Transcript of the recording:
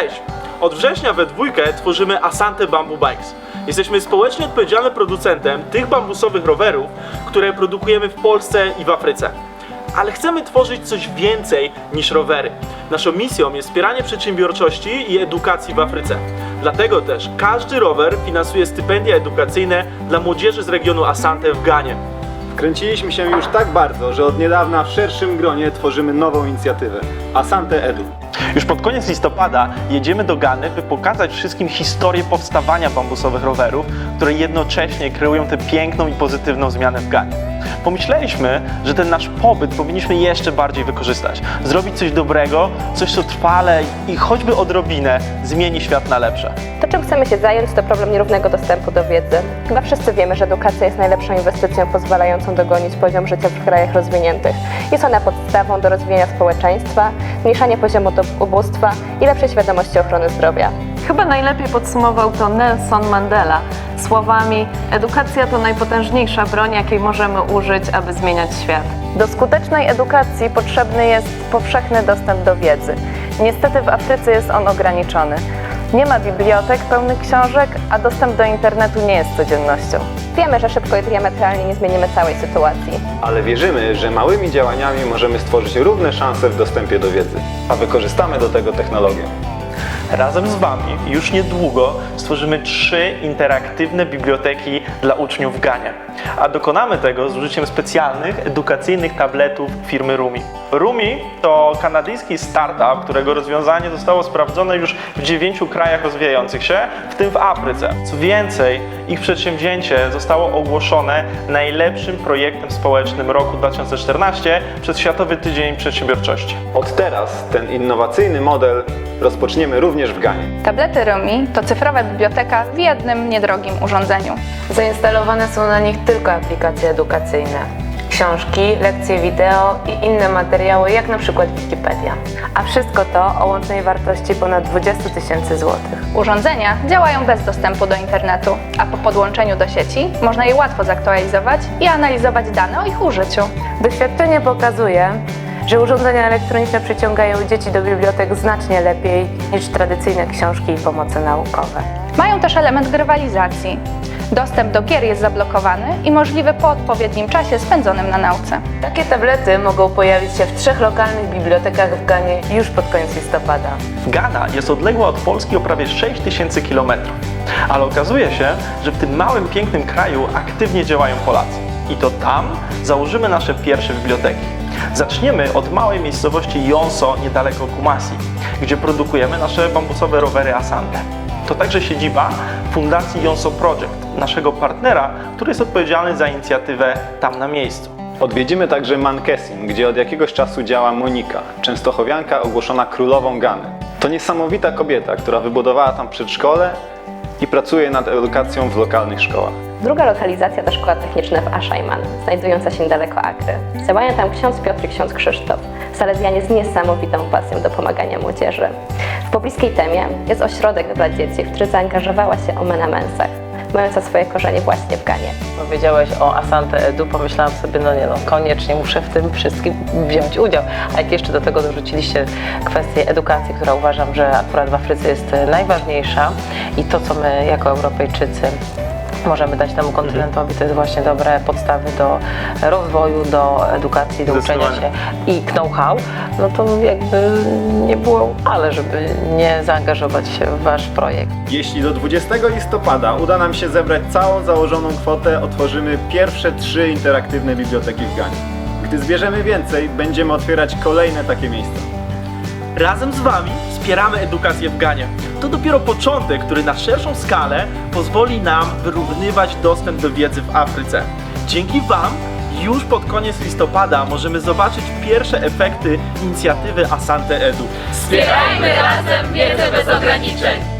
Cześć! Od września we dwójkę tworzymy Asante Bamboo Bikes. Jesteśmy społecznie odpowiedzialnym producentem tych bambusowych rowerów, które produkujemy w Polsce i w Afryce. Ale chcemy tworzyć coś więcej niż rowery. Naszą misją jest wspieranie przedsiębiorczości i edukacji w Afryce. Dlatego też każdy rower finansuje stypendia edukacyjne dla młodzieży z regionu Asante w Ganie. Wkręciliśmy się już tak bardzo, że od niedawna w szerszym gronie tworzymy nową inicjatywę Asante Edu. Już pod koniec listopada jedziemy do Gany, by pokazać wszystkim historię powstawania bambusowych rowerów, które jednocześnie kreują tę piękną i pozytywną zmianę w Ganie. Pomyśleliśmy, że ten nasz pobyt powinniśmy jeszcze bardziej wykorzystać. Zrobić coś dobrego, coś co trwale i choćby odrobinę zmieni świat na lepsze. To, czym chcemy się zająć, to problem nierównego dostępu do wiedzy. Chyba wszyscy wiemy, że edukacja jest najlepszą inwestycją pozwalającą dogonić poziom życia w krajach rozwiniętych. Jest ona podstawą do rozwijania społeczeństwa, zmniejszania poziomu ubóstwa i lepszej świadomości ochrony zdrowia. Chyba najlepiej podsumował to Nelson Mandela słowami: Edukacja to najpotężniejsza broń, jakiej możemy użyć, aby zmieniać świat. Do skutecznej edukacji potrzebny jest powszechny dostęp do wiedzy. Niestety w Afryce jest on ograniczony. Nie ma bibliotek pełnych książek, a dostęp do internetu nie jest codziennością. Wiemy, że szybko i diametralnie nie zmienimy całej sytuacji. Ale wierzymy, że małymi działaniami możemy stworzyć równe szanse w dostępie do wiedzy, a wykorzystamy do tego technologię. Razem z Wami już niedługo stworzymy trzy interaktywne biblioteki dla uczniów w Ganie. A dokonamy tego z użyciem specjalnych edukacyjnych tabletów firmy Rumi. Rumi to kanadyjski startup, którego rozwiązanie zostało sprawdzone już w dziewięciu krajach rozwijających się, w tym w Afryce. Co więcej, ich przedsięwzięcie zostało ogłoszone najlepszym projektem społecznym roku 2014 przez Światowy Tydzień Przedsiębiorczości. Od teraz ten innowacyjny model rozpoczniemy również w Ganie. Tablety Rumi to cyfrowa biblioteka w jednym niedrogim urządzeniu. Zainstalowane są na nich tylko aplikacje edukacyjne. Książki, lekcje wideo i inne materiały, jak na przykład Wikipedia. A wszystko to o łącznej wartości ponad 20 tysięcy złotych. Urządzenia działają bez dostępu do internetu, a po podłączeniu do sieci można je łatwo zaktualizować i analizować dane o ich użyciu. Doświadczenie pokazuje, że urządzenia elektroniczne przyciągają dzieci do bibliotek znacznie lepiej niż tradycyjne książki i pomoce naukowe. Mają też element grywalizacji. Dostęp do gier jest zablokowany i możliwy po odpowiednim czasie spędzonym na nauce. Takie tablety mogą pojawić się w trzech lokalnych bibliotekach w Ganie już pod koniec listopada. Ghana jest odległa od Polski o prawie 6000 km, ale okazuje się, że w tym małym, pięknym kraju aktywnie działają Polacy. I to tam założymy nasze pierwsze biblioteki. Zaczniemy od małej miejscowości Jonso niedaleko Kumasi, gdzie produkujemy nasze bambusowe rowery Asante. To także siedziba Fundacji Jonso Project, naszego partnera, który jest odpowiedzialny za inicjatywę tam na miejscu. Odwiedzimy także Mankesim, gdzie od jakiegoś czasu działa Monika, częstochowianka ogłoszona królową Gany. To niesamowita kobieta, która wybudowała tam przedszkole i pracuje nad edukacją w lokalnych szkołach. Druga lokalizacja to szkoła techniczna w Ashaiman, znajdująca się niedaleko Akry. Działają tam ksiądz Piotr i ksiądz Krzysztof, salezjanie z niesamowitą pasją do pomagania młodzieży. W pobliskiej Temie jest ośrodek dla dzieci, w który zaangażowała się Omena Mensach, mająca swoje korzenie właśnie w Ganie. Powiedziałeś o Asante Edu, pomyślałam sobie, no nie no, koniecznie muszę w tym wszystkim wziąć udział. A jak jeszcze do tego dorzuciliście kwestię edukacji, która uważam, że akurat w Afryce jest najważniejsza i to, co my jako Europejczycy możemy dać temu kontynentowi, to jest właśnie dobre podstawy do rozwoju, do edukacji, do uczenia się i know-how, no to jakby nie było ale, żeby nie zaangażować się w wasz projekt. Jeśli do 20 listopada uda nam się zebrać całą założoną kwotę, otworzymy pierwsze trzy interaktywne biblioteki w Ganie. Gdy zbierzemy więcej, będziemy otwierać kolejne takie miejsca. Razem z Wami wspieramy edukację w Ganie. To dopiero początek, który na szerszą skalę pozwoli nam wyrównywać dostęp do wiedzy w Afryce. Dzięki Wam już pod koniec listopada możemy zobaczyć pierwsze efekty inicjatywy Asante Edu. Wspierajmy razem wiedzę bez ograniczeń.